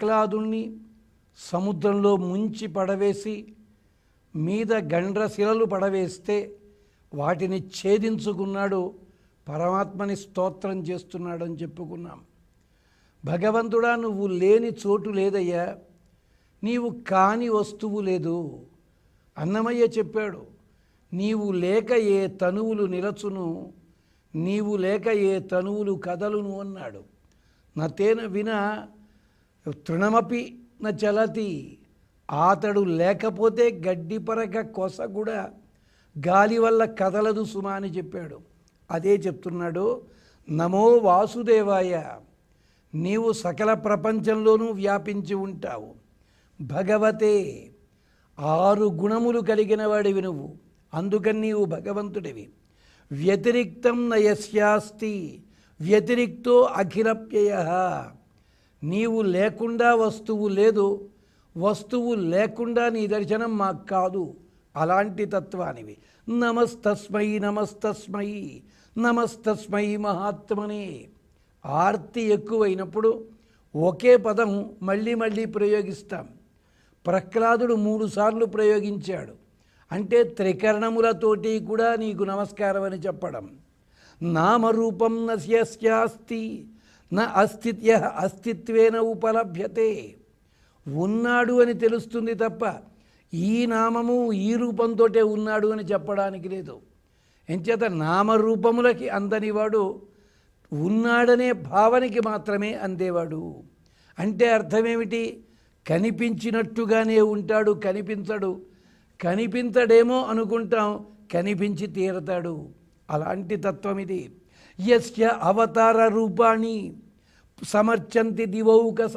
ప్రహ్లాదుణ్ణి సముద్రంలో ముంచి పడవేసి మీద గండ్రశిలలు పడవేస్తే వాటిని ఛేదించుకున్నాడు పరమాత్మని స్తోత్రం చేస్తున్నాడని చెప్పుకున్నాం. భగవంతుడా నువ్వు లేని చోటు లేదయ్యా. నీవు కాని వస్తువు లేదు. అన్నమయ్య చెప్పాడు నీవు లేక ఏ తనువులు నిలచును నీవు లేక ఏ తనువులు కదలును అన్నాడు. నతేన విన తృణమపి న చలతి. అతడు లేకపోతే గడ్డి పరక కొస కూడా గాలి వల్ల కదలదు సుమా అని చెప్పాడు. అదే చెప్తున్నాడు నమో వాసుదేవాయ నీవు సకల ప్రపంచంలోనూ వ్యాపించి ఉంటావు. భగవతే ఆరు గుణములు కలిగిన వాడివి నువ్వు అందుకని నీవు భగవంతుడివి. వ్యతిరిక్తం నయస్యాస్తి వ్యతిరిక్తో అఖిలప్యయ. నీవు లేకుండా వస్తువు లేదు వస్తువు లేకుండా నీ దర్శనం మాకు కాదు. అలాంటి తత్వానివి. నమస్తస్మై నమస్తస్మై నమస్తస్మై మహాత్మనే. ఆర్తి ఎక్కువైనప్పుడు ఒకే పదం మళ్ళీ మళ్ళీ ప్రయోగిస్తాం. ప్రహ్లాదుడు మూడుసార్లు ప్రయోగించాడు. అంటే త్రికరణములతోటి కూడా నీకు నమస్కారం అని చెప్పడం. నామరూపం నస్యస్యాస్తి నా అస్తిత్య అస్తిత్వేన ఉపలభ్యతే. ఉన్నాడు అని తెలుస్తుంది తప్ప ఈ నామము ఈ రూపంతో ఉన్నాడు అని చెప్పడానికి లేదు. ఎంచేత నామరూపములకి అందనివాడు ఉన్నాడనే భావనకి మాత్రమే అందేవాడు. అంటే అర్థమేమిటి? కనిపించినట్టుగానే ఉంటాడు కనిపించడు. కనిపించడేమో అనుకుంటాం కనిపించి తీరతాడు. అలాంటి తత్వం ఇది యస్య అవతార రూపాణి. సమర్చంతి దివౌకస.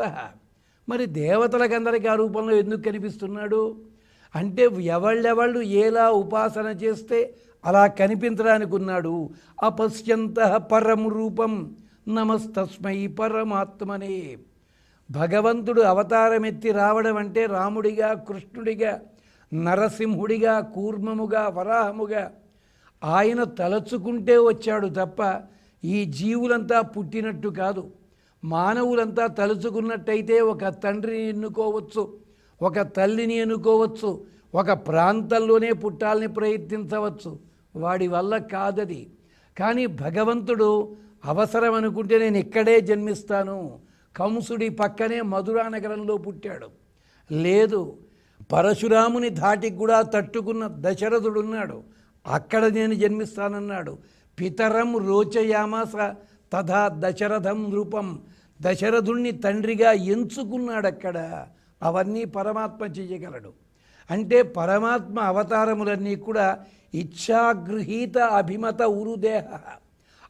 మరి దేవతలకందరికీ ఆ రూపంలో ఎందుకు కనిపిస్తున్నాడు? అంటే ఎవళ్ళెవళ్ళు ఎలా ఉపాసన చేస్తే అలా కనిపించడానికి ఉన్నాడు? అపశ్యంత పరం రూపం నమస్తస్మై పరమాత్మనే. భగవంతుడు అవతారమెత్తి రావడం అంటే రాముడిగా కృష్ణుడిగా నరసింహుడిగా కూర్మముగా వరాహముగా ఆయన తలచుకుంటే వచ్చాడు తప్ప ఈ జీవులంతా పుట్టినట్టు కాదు. మానవులంతా తలుచుకున్నట్టయితే ఒక తండ్రిని ఎన్నుకోవచ్చు ఒక తల్లిని ఎన్నుకోవచ్చు ఒక ప్రాంతంలోనే పుట్టాలని ప్రయత్నించవచ్చు. వాడి వల్ల కాదది. కానీ భగవంతుడు అవసరం అనుకుంటే నేను ఇక్కడే జన్మిస్తాను. కంసుడి పక్కనే మధురా నగరంలో పుట్టాడు. లేదు పరశురాముని ధాటికి కూడా తట్టుకున్న దశరథుడున్నాడు. అక్కడ నేను జన్మిస్తానన్నాడు. పితరం రోచయామాస తథా దశరథం రూపం. దశరథుణ్ణి తండ్రిగా ఎంచుకున్నాడు అక్కడ అవన్నీ పరమాత్మ చేయగలడు అంటే పరమాత్మ అవతారములన్నీ కూడా ఇచ్ఛాగృహీత అభిమత ఉరుదేహ.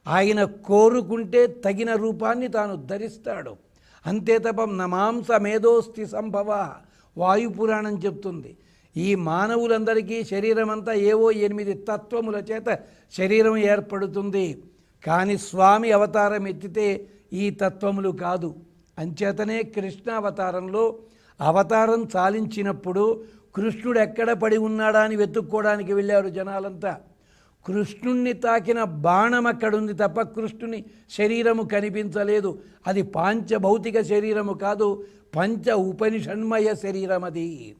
ఆయన కోరుకుంటే తగిన రూపాన్ని తాను ధరిస్తాడు. అంతే తపం నమాంస మేధోస్తి సంభవ. వాయుపురాణం చెప్తుంది. ఈ మానవులందరికీ శరీరం అంతా ఏవో ఎనిమిది తత్వముల చేత శరీరం ఏర్పడుతుంది. కానీ స్వామి అవతారం ఎత్తితే ఈ తత్వములు కాదు. అంచేతనే కృష్ణ అవతారంలో అవతారం చాలించినప్పుడు కృష్ణుడు ఎక్కడ పడి ఉన్నాడా అని వెతుక్కోవడానికి వెళ్ళారు జనాలంతా. కృష్ణుణ్ణి తాకిన బాణం అక్కడుంది తప్ప కృష్ణుని శరీరము కనిపించలేదు. అది పాంచభౌతిక శరీరము కాదు పంచ ఉపనిషన్మయ శరీరం అది.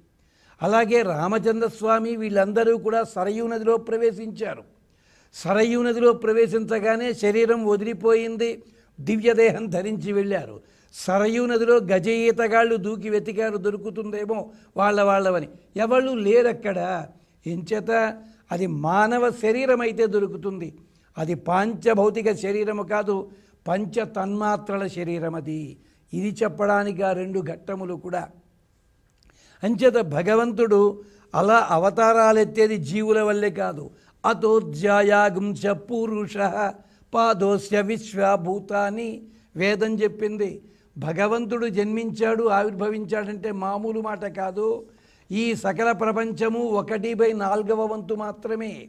అలాగే రామచంద్రస్వామి వీళ్ళందరూ కూడా సరయూ నదిలో ప్రవేశించారు. సరయూ నదిలో ప్రవేశించగానే శరీరం వదిలిపోయింది. దివ్యదేహం ధరించి వెళ్ళారు. సరయూ నదిలో గజ ఈతగాళ్ళు దూకి వెతికారు దొరుకుతుందేమో వాళ్ళ వాళ్ళవని. ఎవళ్ళు లేరక్కడ? ఎంచేత అది మానవ శరీరం అయితే దొరుకుతుంది. అది పాంచభౌతిక శరీరము కాదు పంచ తన్మాత్రల శరీరం అది ఇది చెప్పడానికి ఆ రెండు ఘట్టములు కూడా. అంచేత భగవంతుడు అలా అవతారాలెత్తేది జీవుల వల్లే కాదు అతోధ్యాయాగుంశ పురుష పాదోస్య విశ్వభూతాన్ని వేదం చెప్పింది భగవంతుడు జన్మించాడు ఆవిర్భవించాడంటే మామూలు మాట కాదు. ఈ సకల ప్రపంచము ఒకటి బై నాలుగవ వంతు మాత్రమే.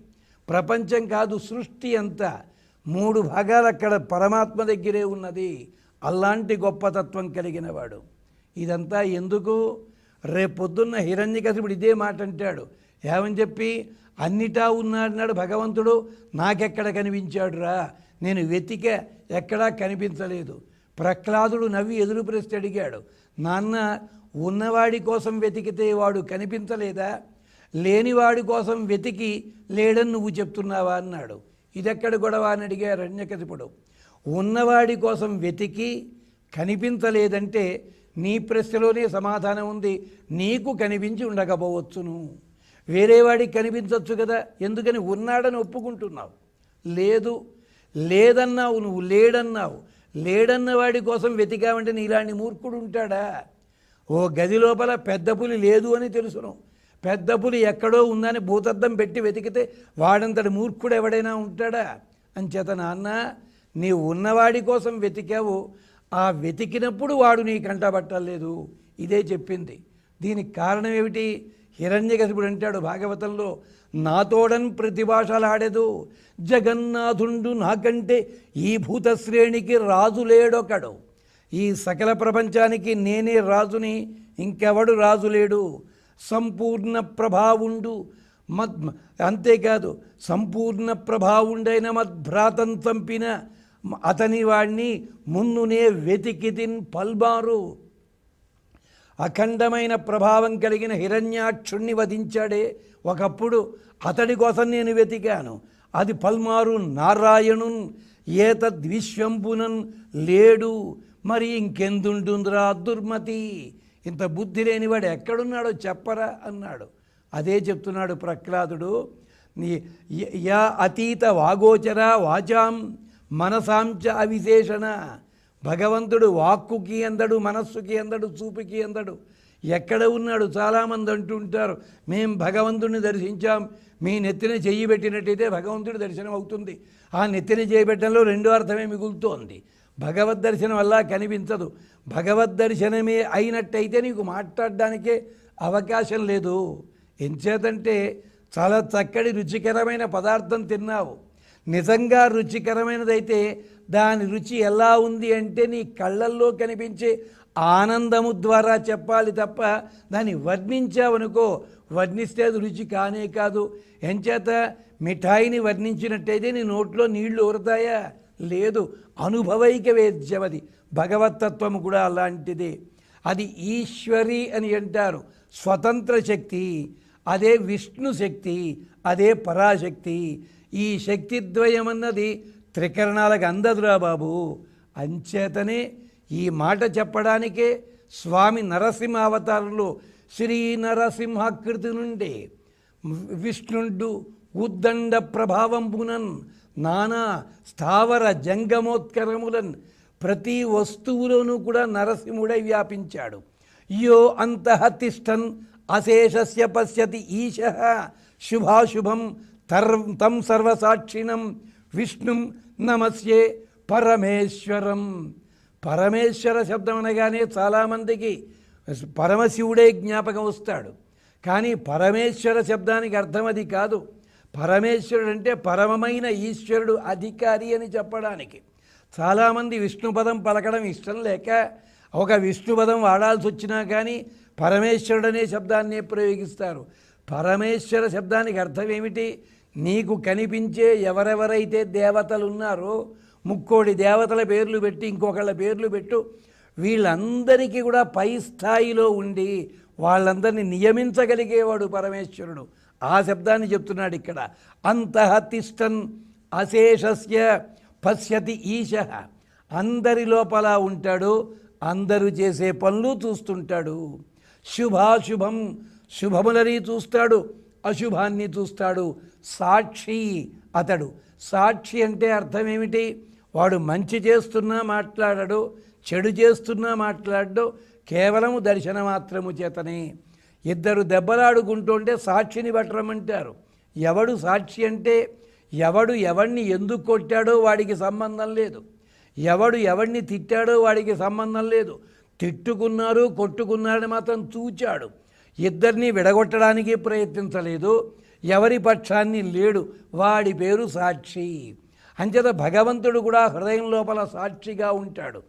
ప్రపంచం కాదు సృష్టి అంతా. మూడు భాగాలు అక్కడ పరమాత్మ దగ్గరే ఉన్నది. అలాంటి గొప్పతత్వం కలిగిన వాడు ఇదంతా ఎందుకు? రేపొద్దున్న హిరణ్యకశిపుడు ఇదే మాట అంటాడు. ఏమని చెప్పి? అన్నిటా ఉన్నాడన్నాడు భగవంతుడు. నాకెక్కడ కనిపించాడురా? నేను వెతిక ఎక్కడా కనిపించలేదు. ప్రహ్లాదుడు నవ్వి ఎదురు ప్రశ్న అడిగాడు. నాన్న ఉన్నవాడి కోసం వెతికితే వాడు కనిపించలేదా? లేనివాడి కోసం వెతికి లేడని నువ్వు చెప్తున్నావా? అన్నాడు. ఇదెక్కడ గొడవ? అని అడిగారు అరణ్యకశిపుడు. ఉన్నవాడి కోసం వెతికి కనిపించలేదంటే నీ ప్రశ్నలోనే సమాధానం ఉంది. నీకు కనిపించి ఉండకపోవచ్చును. వేరేవాడికి కనిపించవచ్చు కదా. ఎందుకని ఉన్నాడని ఒప్పుకుంటున్నావు. లేదు లేదన్నావు నువ్వు లేడన్నావు. లేడన్న వాడి కోసం వెతికావంటే నీలాంటి మూర్ఖుడు ఉంటాడా? ఓ గది లోపల పెద్ద పులి లేదు అని తెలుసును. పెద్ద పులి ఎక్కడో ఉందని భూతద్దం పెట్టి వెతికితే వాడంతటి మూర్ఖుడు ఎవడైనా ఉంటాడా? అంచేత నాన్న నీ ఉన్నవాడి కోసం వెతికావు. ఆ వెతికినప్పుడు వాడు నీ కంటబట్టలేదు ఇదే చెప్పింది. దీనికి కారణం ఏమిటి? హిరణ్యకశిపుడు అంటాడు భాగవతంలో నాతోడన్ ప్రతిభాషలాడెదు జగన్నాథుండు నాకంటే ఈ భూతశ్రేణికి రాజు లేడొకడు. ఈ సకల ప్రపంచానికి నేనే రాజుని ఇంకెవడు రాజు లేడు. సంపూర్ణ ప్రభావుండు మద్ అంతేకాదు సంపూర్ణ ప్రభావుండైన మద్భ్రాతం చంపిన అతని వాణ్ణి ముందునే వెతికితిన్ పల్బారు అఖండమైన ప్రభావం కలిగిన హిరణ్యాక్షుణ్ణి వధించాడే. ఒకప్పుడు అతడి కోసం నేను వెతికాను. అది పల్మారు నారాయణున్ ఏతద్విశ్వంపునన్ లేడు. మరి ఇంకెందుంటుందిరా దుర్మతి? ఇంత బుద్ధి లేనివాడు ఎక్కడున్నాడో చెప్పరా అన్నాడు. అదే చెప్తున్నాడు ప్రహ్లాదుడు. నీ- య- యా అతీత వాగోచర వాచాం మనసాంచ అవిశేషణ. భగవంతుడు వాక్కుకి అందడు మనస్సుకి అందడు చూపుకి అందడు. ఎక్కడ ఉన్నాడు? చాలామంది అంటుంటారు మేము భగవంతుడిని దర్శించాం. మీ నెత్తిన చెయ్యి పెట్టినట్టయితే భగవంతుడి దర్శనం అవుతుంది. ఆ నెత్తిన చేయి పెట్టడంలో రెండో అర్థమే మిగులుతోంది. భగవద్ దర్శనం వల్ల కనిపించదు. భగవద్ దర్శనమే అయినట్టయితే నీకు మాట్లాడడానికే అవకాశం లేదు. ఎంచేతంటే చాలా చక్కటి రుచికరమైన పదార్థం తిన్నావు. నిజంగా రుచికరమైనదైతే దాని రుచి ఎలా ఉంది అంటే నీ కళ్ళల్లో కనిపించే ఆనందము ద్వారా చెప్పాలి తప్ప దాన్ని వర్ణించావనుకో వర్ణిస్తే అది రుచి కానే కాదు. ఎంచేత మిఠాయిని వర్ణించినట్టయితే నీ నోట్లో నీళ్ళు ఊరతాయా? లేదు. అనుభవైక వేద్యమది భగవతత్వము కూడా అలాంటిదే. అది ఈశ్వరి అని అంటారు. స్వతంత్ర శక్తి అదే విష్ణు శక్తి అదే పరాశక్తి. ఈ శక్తిద్వయం అన్నది త్రికరణాలకు అందదురా బాబు. అంచేతనే ఈ మాట చెప్పడానికే స్వామి నరసింహ అవతారంలో శ్రీ నరసింహాకృతి నుండి విష్ణుండు ఉద్దండ ప్రభావంబునన్ నానా స్థావర జంగమోత్కరములన్ ప్రతి వస్తువులోనూ కూడా నరసింహుడై వ్యాపించాడు. యో అంతః తిష్టన్ అశేషస్య పశ్యతి ఈశ. శుభాశుభం తర్ తం సర్వసాక్షిణం విష్ణుం నమస్యే పరమేశ్వరం. పరమేశ్వర శబ్దం అనగానే చాలామందికి పరమశివుడే జ్ఞాపకం వస్తాడు. కానీ పరమేశ్వర శబ్దానికి అర్థం అది కాదు. పరమేశ్వరుడు అంటే పరమమైన ఈశ్వరుడు అధికారి అని చెప్పడానికి. చాలామంది విష్ణుపదం పలకడం ఇష్టం లేక ఒక విష్ణుపదం వాడాల్సి వచ్చినా కానీ పరమేశ్వరుడు అనే శబ్దాన్నే ప్రయోగిస్తారు. పరమేశ్వర శబ్దానికి అర్థం ఏమిటి? నీకు కనిపించే ఎవరెవరైతే దేవతలు ఉన్నారో ముక్కోడి దేవతల పేర్లు పెట్టి ఇంకొకళ్ళ పేర్లు పెట్టు వీళ్ళందరికీ కూడా పై స్థాయిలో ఉండి వాళ్ళందరినీ నియమించగలిగేవాడు పరమేశ్వరుడు. ఆ శబ్దాన్ని చెప్తున్నాడు ఇక్కడ. అంతః తిష్టన్ అశేషస్య పశ్యతి ఈశ. అందరి లోపల ఉంటాడు అందరూ చేసే పనులు చూస్తుంటాడు. శుభాశుభం శుభములని చూస్తాడు. అశుభాన్ని చూస్తాడు. సాక్షి అతడు. సాక్షి అంటే అర్థం ఏమిటి? వాడు మంచి చేస్తున్నా మాట్లాడడు చెడు చేస్తున్నా మాట్లాడడు కేవలము దర్శన మాత్రము చేతనే. ఇద్దరు దెబ్బలాడుకుంటుంటే సాక్షిని పట్టరమంటారు. ఎవడు సాక్షి అంటే ఎవడు ఎవడిని ఎందుకు కొట్టాడో వాడికి సంబంధం లేదు. ఎవడు ఎవడిని తిట్టాడో వాడికి సంబంధం లేదు. తిట్టుకున్నారు కొట్టుకున్నారని మాత్రం చూచాడు. ఇద్దరిని విడగొట్టడానికి ప్రయత్నించలేదు. ఎవరి పక్షాన్ని లేడు. వాడి పేరు సాక్షి. అంచేత భగవంతుడు కూడా హృదయం లోపల సాక్షిగా ఉంటాడు.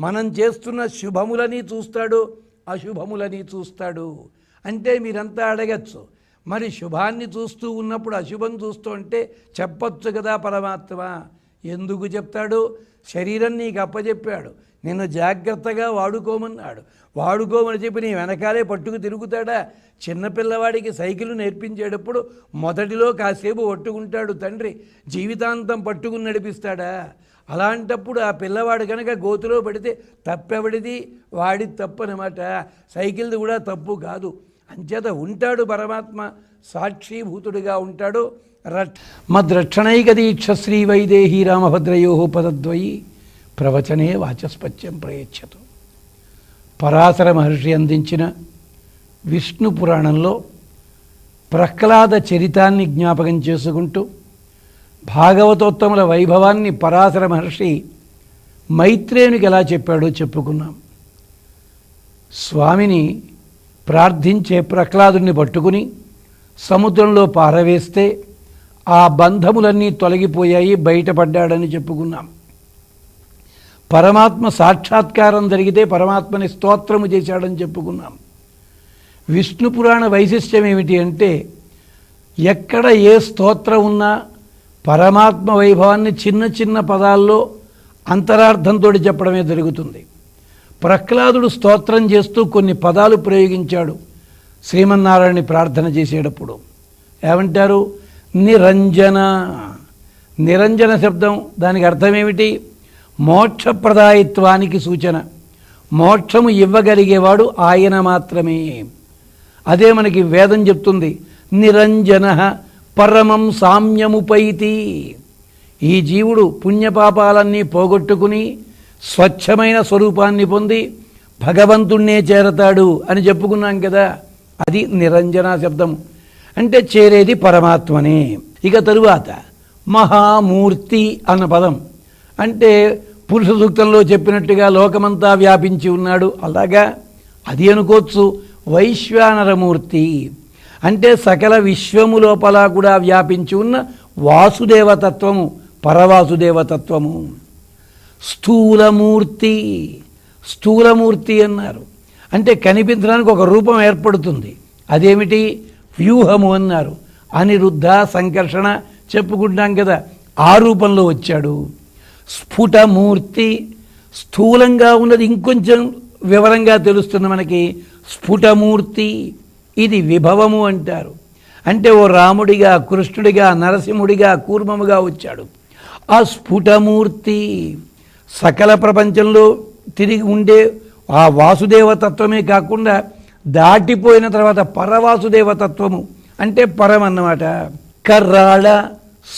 మనం చేస్తున్న శుభములని చూస్తాడు అశుభములని చూస్తాడు. అంటే మీరంతా అడగచ్చు. మరి శుభాన్ని చూస్తూ ఉన్నప్పుడు అశుభం చూస్తూ ఉంటే చెప్పొచ్చు కదా పరమాత్మ. ఎందుకు చెప్తాడు? శరీరం నీకు అప్పచెప్పాడు నిన్ను జాగ్రత్తగా వాడుకోమన్నాడు. వాడుకోమని చెప్పి నీ వెనకాలే పట్టుకు తిరుగుతాడా? చిన్నపిల్లవాడికి సైకిల్ నేర్పించేటప్పుడు మొదటిలో కాసేపు పట్టుకుంటాడు తండ్రి. జీవితాంతం పట్టుకుని నడిపిస్తాడా? అలాంటప్పుడు ఆ పిల్లవాడు కనుక గోతులో పడితే తప్పెవడిది? వాడి తప్పు అనమాట సైకిల్ది కూడా తప్పు కాదు. అంచేత ఉంటాడు పరమాత్మ. సాక్షిభూతుడిగా ఉంటాడు. రట్ మద్రక్షణైక దీక్ష శ్రీ వైదేహి రామభద్రయో పదద్వయి. ప్రవచనే వాచస్పత్యం ప్రయచ్చతు పరాశర మహర్షి అందించిన విష్ణు పురాణంలో ప్రహ్లాద చరితాన్ని జ్ఞాపకం చేసుకుంటూ భాగవతోత్తముల వైభవాన్ని పరాశర మహర్షి మైత్రేయునికి ఎలా చెప్పాడో చెప్పుకున్నాం. స్వామిని ప్రార్థించే ప్రహ్లాదుని పట్టుకుని సముద్రంలో పారవేస్తే ఆ బంధములన్నీ తొలగిపోయాయి బయటపడ్డాడని చెప్పుకున్నాం. పరమాత్మ సాక్షాత్కారం జరిగితే పరమాత్మని స్తోత్రము చేశాడని చెప్పుకున్నాం. విష్ణు పురాణ వైశిష్ట్యం ఏమిటి అంటే ఎక్కడ ఏ స్తోత్రం ఉన్నా పరమాత్మ వైభవాన్ని చిన్న చిన్న పదాల్లో అంతరార్థంతో చెప్పడమే జరుగుతుంది. ప్రహ్లాదుడు స్తోత్రం చేస్తూ కొన్ని పదాలు ప్రయోగించాడు. శ్రీమన్నారాయణని ప్రార్థన చేసేటప్పుడు. ఏమంటారు? నిరంజన. నిరంజన శబ్దం దానికి అర్థం ఏమిటి? మోక్షప్రదాయత్వానికి సూచన. మోక్షము ఇవ్వగలిగేవాడు ఆయన మాత్రమే. అదే మనకి వేదం చెప్తుంది. నిరంజన పరమం సామ్యముపైతి. ఈ జీవుడు పుణ్యపాపాలన్నీ పోగొట్టుకుని స్వచ్ఛమైన స్వరూపాన్ని పొంది భగవంతుణ్ణే చేరతాడు అని చెప్పుకున్నాం కదా. అది నిరంజన శబ్దం. అంటే చేరేది పరమాత్మనే. ఇక తరువాత మహామూర్తి అన్న పదం. అంటే పురుష సూక్తంలో చెప్పినట్టుగా లోకమంతా వ్యాపించి ఉన్నాడు. అలాగా? అది అనుకోవచ్చు. వైశ్వానరమూర్తి అంటే సకల విశ్వము లోపల కూడా వ్యాపించి ఉన్న వాసుదేవతత్వము పరవాసుదేవతత్వము. స్థూలమూర్తి స్థూలమూర్తి అన్నారు. అంటే కనిపించడానికి ఒక రూపం ఏర్పడుతుంది. అదేమిటి? వ్యూహము అన్నారు. అనిరుద్ధ సంకర్షణ చెప్పుకుంటాం కదా. ఆ రూపంలో వచ్చాడు. స్ఫుటమూర్తి స్థూలంగా ఉన్నది ఇంకొంచెం వివరంగా తెలుస్తుంది మనకి. స్ఫుటమూర్తి ఇది విభవము అంటారు. అంటే ఓ రాముడిగా కృష్ణుడిగా నరసింహుడిగా కూర్మముగా వచ్చాడు. ఆ స్ఫుటమూర్తి సకల ప్రపంచంలో తిరిగి ఉండే ఆ వాసుదేవతత్వమే కాకుండా దాటిపోయిన తర్వాత పరవాసుదేవతత్వము. అంటే పరం అన్నమాట. కర్రాళ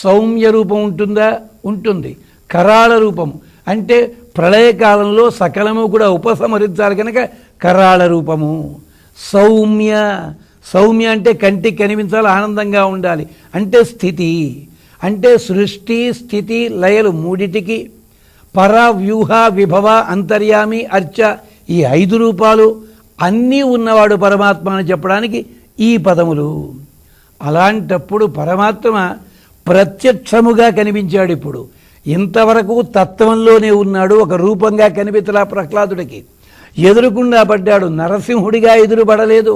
సౌమ్య రూపం ఉంటుందా? ఉంటుంది. కరాళ రూపము. అంటే ప్రళయకాలంలో సకలము కూడా ఉపసంహరించాలి కనుక కరాళ రూపము. సౌమ్య సౌమ్య అంటే కంటికి కనిపించాలి ఆనందంగా ఉండాలి. అంటే స్థితి. అంటే సృష్టి స్థితి లయలు మూడిటికి. పర వ్యూహ విభవ అంతర్యామి అర్చ ఈ ఐదు రూపాలు అన్నీ ఉన్నవాడు పరమాత్మ అని చెప్పడానికి ఈ పదములు. అలాంటప్పుడు పరమాత్మ ప్రత్యక్షముగా కనిపించాడు ఇప్పుడు. ఇంతవరకు తత్వంలోనే ఉన్నాడు ఒక రూపంగా కనిపించలా ప్రహ్లాదుడికి. ఎదురుకుండా పడ్డాడు నరసింహుడిగా ఎదురుపడలేదు.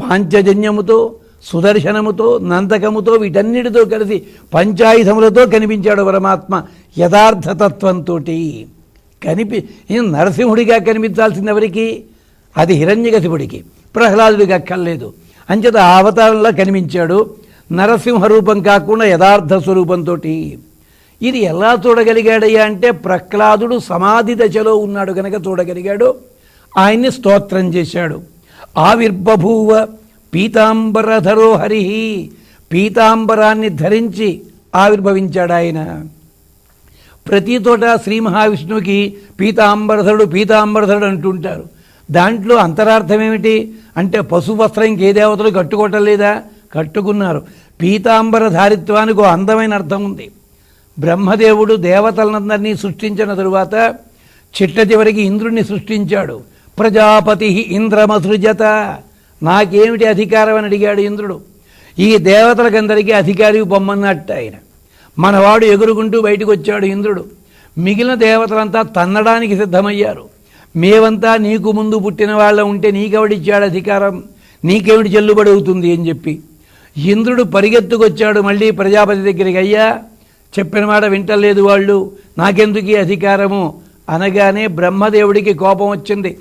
పాంచజన్యముతో సుదర్శనముతో నందకముతో వీటన్నిటితో కలిసి పంచాయుధములతో కనిపించాడు పరమాత్మ యథార్థతత్వంతో కనిపి నరసింహుడిగా కనిపించాల్సింది ఎవరికి అది హిరణ్యకశిపుడికి ప్రహ్లాదుడికి అక్కర్లేదు. అంచేత ఆ అవతారంలో కనిపించాడు నరసింహ రూపం కాకుండా యథార్థ స్వరూపంతో ఇది ఎలా చూడగలిగాడయ్యా అంటే ప్రహ్లాదుడు సమాధి దశలో ఉన్నాడు కనుక చూడగలిగాడు. ఆయన్ని స్తోత్రం చేశాడు. ఆవిర్బభూవ పీతాంబరధరో హరి పీతాంబరాన్ని ధరించి ఆవిర్భవించాడు ఆయన. ప్రతి చోట శ్రీ మహావిష్ణువుకి పీతాంబరధరుడు పీతాంబరధరుడు అంటుంటారు దాంట్లో అంతరార్థం ఏమిటి? అంటే పశు వస్త్రం ఇంకే దేవతలు కట్టుకోవటం లేదా? కట్టుకున్నారు. పీతాంబరధారిత్వానికి ఒక అందమైన అర్థం ఉంది. బ్రహ్మదేవుడు దేవతలందరినీ సృష్టించిన తరువాత చిట్ట చివరికి ఇంద్రుణ్ణి సృష్టించాడు. ప్రజాపతి ఇంద్రమసృజత. నాకేమిటి అధికారం అని అడిగాడు ఇంద్రుడు. ఈ దేవతలకందరికీ అధికారి పొమ్మన్నట్టు ఆయన. మనవాడు ఎగురుకుంటూ బయటకు వచ్చాడు ఇంద్రుడు. మిగిలిన దేవతలంతా తన్నడానికి సిద్ధమయ్యారు. మేవంతా నీకు ముందు పుట్టిన వాళ్ళ ఉంటే నీకెవడిచ్చాడు అధికారం? నీకేమిటి చెల్లుబడి అవుతుంది అని చెప్పి. ఇంద్రుడు పరిగెత్తుకొచ్చాడు మళ్ళీ ప్రజాపతి దగ్గరికి. అయ్యా చెప్పిన మాట వింటలేదు వాళ్ళు. నాకెందుకు ఈ అధికారము? అనగానే బ్రహ్మదేవుడికి కోపం వచ్చింది.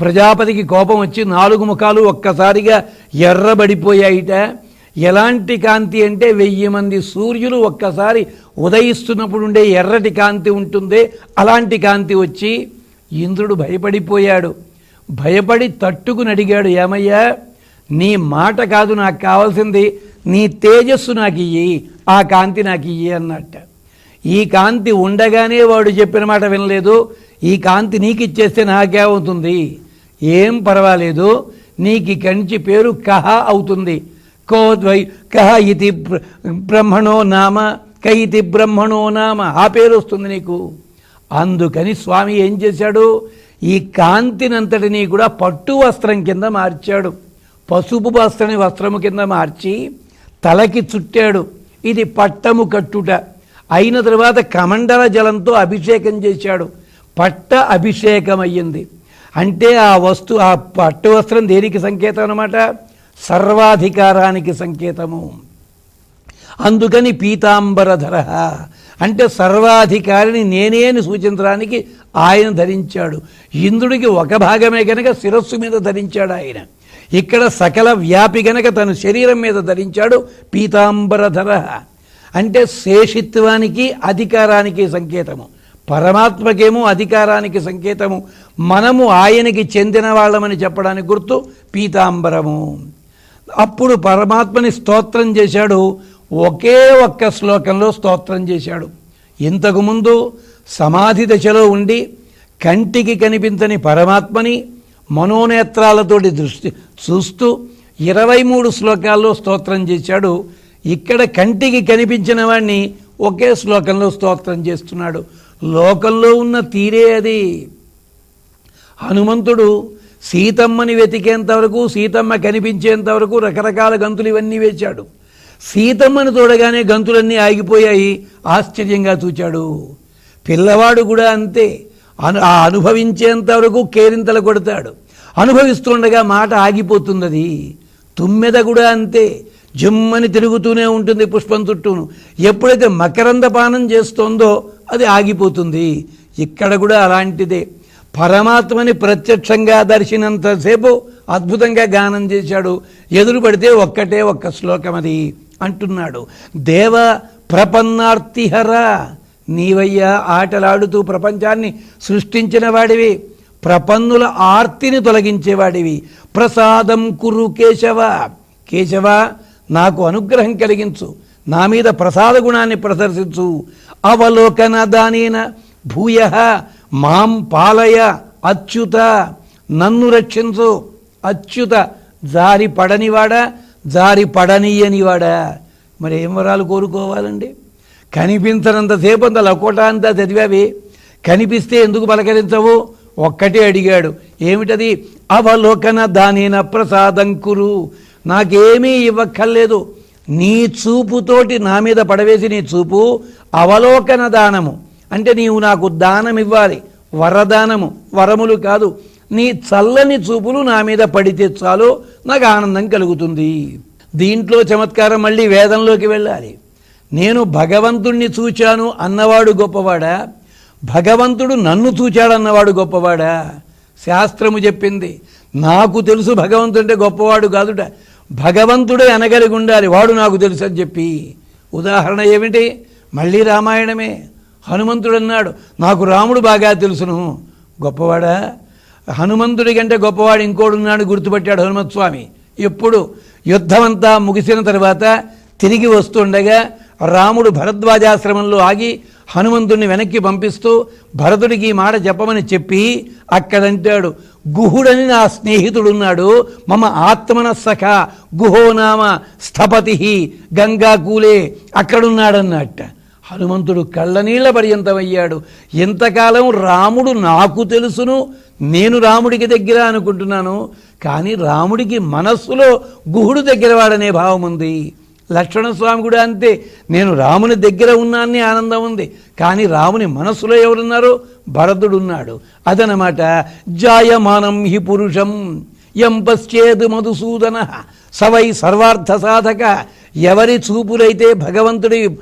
ప్రజాపతికి కోపం వచ్చి నాలుగు ముఖాలు ఒక్కసారిగా ఎర్రబడిపోయాయిట. ఎలాంటి కాంతి అంటే వెయ్యి మంది సూర్యులు ఒక్కసారి ఉదయిస్తున్నప్పుడు ఉండే ఎర్రటి కాంతి ఉంటుందే. అలాంటి కాంతి వచ్చి ఇంద్రుడు భయపడిపోయాడు. భయపడి తట్టుకుని అడిగాడు ఏమయ్యా నీ మాట కాదు నాకు కావాల్సింది నీ తేజస్సు నాకు ఇయ్యి ఆ కాంతి నాకు ఇయ్యి అన్నట్ట. ఈ కాంతి ఉండగానే వాడు చెప్పిన మాట వినలేదు. ఈ కాంతి నీకు ఇచ్చేస్తే నాకేమవుతుంది? ఏం పర్వాలేదు. నీకు కంచి పేరు కహ అవుతుంది. కోద్వై కహ ఇది బ్రహ్మణో నామ క బ్రహ్మణో నామ ఆ పేరు వస్తుంది నీకు. అందుకని స్వామి ఏం చేశాడు? ఈ కాంతినంతటినీ కూడా పట్టు వస్త్రం కింద మార్చాడు. పసుపు వస్త్రని వస్త్రము కింద మార్చి తలకి చుట్టాడు. ఇది పట్టము కట్టుట. అయిన తర్వాత కమండల జలంతో అభిషేకం చేశాడు. పట్ట అభిషేకం అయ్యింది అంటే ఆ వస్తు ఆ పట్టు వస్త్రం దేనికి సంకేతం అనమాట సర్వాధికారానికి సంకేతము. అందుకని పీతాంబరధర అంటే సర్వాధికారిని నేనే అని సూచించడానికి ఆయన ధరించాడు. ఇంద్రుడికి ఒక భాగమే గనక శిరస్సు మీద ధరించాడు ఆయన. ఇక్కడ సకల వ్యాపి గనక తన శరీరం మీద ధరించాడు పీతాంబరధర. అంటే శేషిత్వానికి అధికారానికి సంకేతము. పరమాత్మకేమో అధికారానికి సంకేతము. మనము ఆయనకి చెందిన వాళ్ళమని చెప్పడానికి గుర్తు పీతాంబరము. అప్పుడు పరమాత్మని స్తోత్రం చేశాడు. ఒకే ఒక్క శ్లోకంలో స్తోత్రం చేశాడు. ఇంతకుముందు సమాధి దశలో ఉండి కంటికి కనిపించని పరమాత్మని మనోనేత్రాలతోటి దృష్టి చూస్తూ ఇరవై మూడు శ్లోకాల్లో స్తోత్రం చేశాడు. ఇక్కడ కంటికి కనిపించిన వాడిని ఒకే శ్లోకంలో స్తోత్రం చేస్తున్నాడు. లోకంలో ఉన్న తీరే అది. హనుమంతుడు సీతమ్మని వెతికేంత వరకు సీతమ్మ కనిపించేంత వరకు రకరకాల గంతులు ఇవన్నీ వేచాడు సీతమ్మని చూడగానే గంతులన్నీ ఆగిపోయాయి ఆశ్చర్యంగా చూచాడు. పిల్లవాడు కూడా అంతే. అను ఆ అనుభవించేంత వరకు కేరింతలు కొడతాడు. అనుభవిస్తుండగా మాట ఆగిపోతుంది అది తుమ్మెద కూడా అంతే. జమ్మని తిరుగుతూనే ఉంటుంది పుష్పం చుట్టూను. ఎప్పుడైతే మకరంద పానం చేస్తోందో అది ఆగిపోతుంది. ఇక్కడ కూడా అలాంటిదే. పరమాత్మని ప్రత్యక్షంగా దర్శినంతసేపు అద్భుతంగా గానం చేశాడు. ఎదురు పడితే ఒక్కటే ఒక్క శ్లోకం అది అంటున్నాడు. దేవ ప్రపన్నార్తిహర. నీవయ్యా ఆటలాడుతూ ప్రపంచాన్ని సృష్టించిన వాడివి. ప్రపన్నుల ఆర్తిని తొలగించేవాడివి. ప్రసాదం కురు కేశవ. కేశవ నాకు అనుగ్రహం కలిగించు. నా మీద ప్రసాద గుణాన్ని ప్రదర్శించు. అవలోకన దానేన భూయ మాం పాలయ అచ్యుత. నన్ను రక్షించు. అచ్యుత. జారి పడనివాడా జారి పడనీయనివాడా మరి ఏం వరాలు కోరుకోవాలండి? కనిపించనంతసేపు అంత లకోటా అంతా చదివావి. కనిపిస్తే ఎందుకు పలకరించవు? ఒక్కటే అడిగాడు. ఏమిటది? అవలోకన దానిన ప్రసాదం కురు నాకేమీ ఇవ్వక్కర్లేదు. నీ చూపుతోటి నా మీద పడవేసి నీ చూపు అవలోకన దానము. అంటే నీవు నాకు దానం ఇవ్వాలి. వరదానము. వరములు కాదు. నీ చల్లని చూపులు నా మీద పడితే చాలు. నాకు ఆనందం కలుగుతుంది. దీంట్లో చమత్కారం మళ్ళీ వేదంలోకి వెళ్ళాలి. నేను భగవంతుణ్ణి చూచాను అన్నవాడు గొప్పవాడా? భగవంతుడు నన్ను చూచాడన్నవాడు గొప్పవాడా? శాస్త్రము చెప్పింది. నాకు తెలుసు భగవంతుడంటే గొప్పవాడు కాదుట. భగవంతుడే అనగలిగి ఉండాలి. వాడు నాకు తెలుసు అని చెప్పి. ఉదాహరణ ఏమిటి? మళ్ళీ రామాయణమే. హనుమంతుడు అన్నాడు నాకు రాముడు బాగా తెలుసును. గొప్పవాడా? హనుమంతుడి కంటే గొప్పవాడు ఇంకోడున్నాడు గుర్తుపట్టాడు హనుమత్స్వామి. ఎప్పుడు? యుద్ధమంతా ముగిసిన తర్వాత తిరిగి వస్తుండగా రాముడు భరద్వాజాశ్రమంలో ఆగి హనుమంతుణ్ణి వెనక్కి పంపిస్తూ భరతుడికి ఈ మాట చెప్పమని చెప్పి అక్కడంటాడు గుహుడని నా స్నేహితుడున్నాడు మమ ఆత్మన సఖ గుహోనామ స్థపతి గంగాకూలే అక్కడున్నాడన్నట్ట. హనుమంతుడు కళ్ళనీళ్ళ పర్యంతమయ్యాడు. ఎంతకాలం రాముడు నాకు తెలుసును నేను రాముడికి దగ్గర అనుకుంటున్నాను కానీ రాముడికి మనస్సులో గుహుడు దగ్గరవాడనే భావం ఉంది లక్ష్మణస్వామి కూడా అంతే. నేను రాముని దగ్గర ఉన్నాన్ని ఆనందం ఉంది. కానీ రాముని మనస్సులో ఎవరున్నారు? భరతుడున్నాడు. అదనమాట జాయమానం హి పురుషం ఎం పశ్చేద్ మధుసూదన. సవై సర్వార్థ సాధక. ఎవరి చూపులైతే భగవంతుడి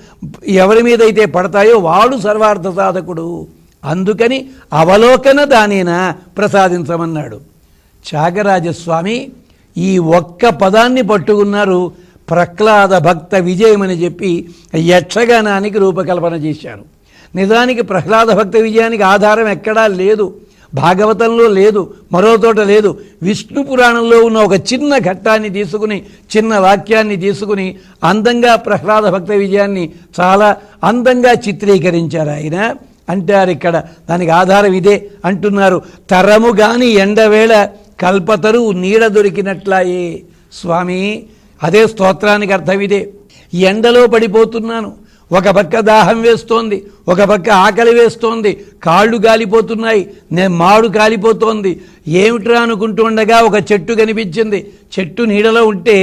ఎవరి మీద అయితే పడతాయో వాడు సర్వార్థ సాధకుడు. అందుకని అవలోకన దానేనా ప్రసాదించమన్నాడు. త్యాగరాజస్వామి ఈ ఒక్క పదాన్ని పట్టుకున్నారు ప్రహ్లాద భక్త విజయమని చెప్పి యక్షగానానికి రూపకల్పన చేశారు. నిజానికి ప్రహ్లాద భక్త విజయానికి ఆధారం ఎక్కడా లేదు. భాగవతంలో లేదు. మరో చోట లేదు. విష్ణు పురాణంలో ఉన్న ఒక చిన్న ఘట్టాన్ని తీసుకుని చిన్న వాక్యాన్ని తీసుకుని అందంగా ప్రహ్లాద భక్త విజయాన్ని చాలా అందంగా చిత్రీకరించారు ఆయన. అంటారు ఇక్కడ దానికి ఆధారం ఇదే అంటున్నారు. తరము గాని ఎండవేళ కల్పతరు నీడ దొరికినట్లాయే. స్వామి అదే స్తోత్రానికి అర్థం ఇదే. ఎండలో పడిపోతున్నాను. ఒక పక్క దాహం వేస్తోంది ఒక పక్క ఆకలి వేస్తోంది కాళ్ళు కాలిపోతున్నాయి నేను మాడు కాలిపోతోంది. ఏమిట్రా అనుకుంటుండగా ఒక చెట్టు కనిపించింది. చెట్టు నీడలో ఉంటే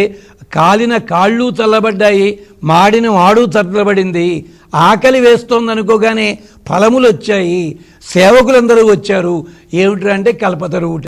కాలిన కాళ్ళు చల్లబడ్డాయి మాడిన మాడు చల్లబడింది. ఆకలి వేస్తోంది అనుకోగానే ఫలములు వచ్చాయి సేవకులందరూ వచ్చారు. ఏమిట్రా అంటే కల్పతరువుట.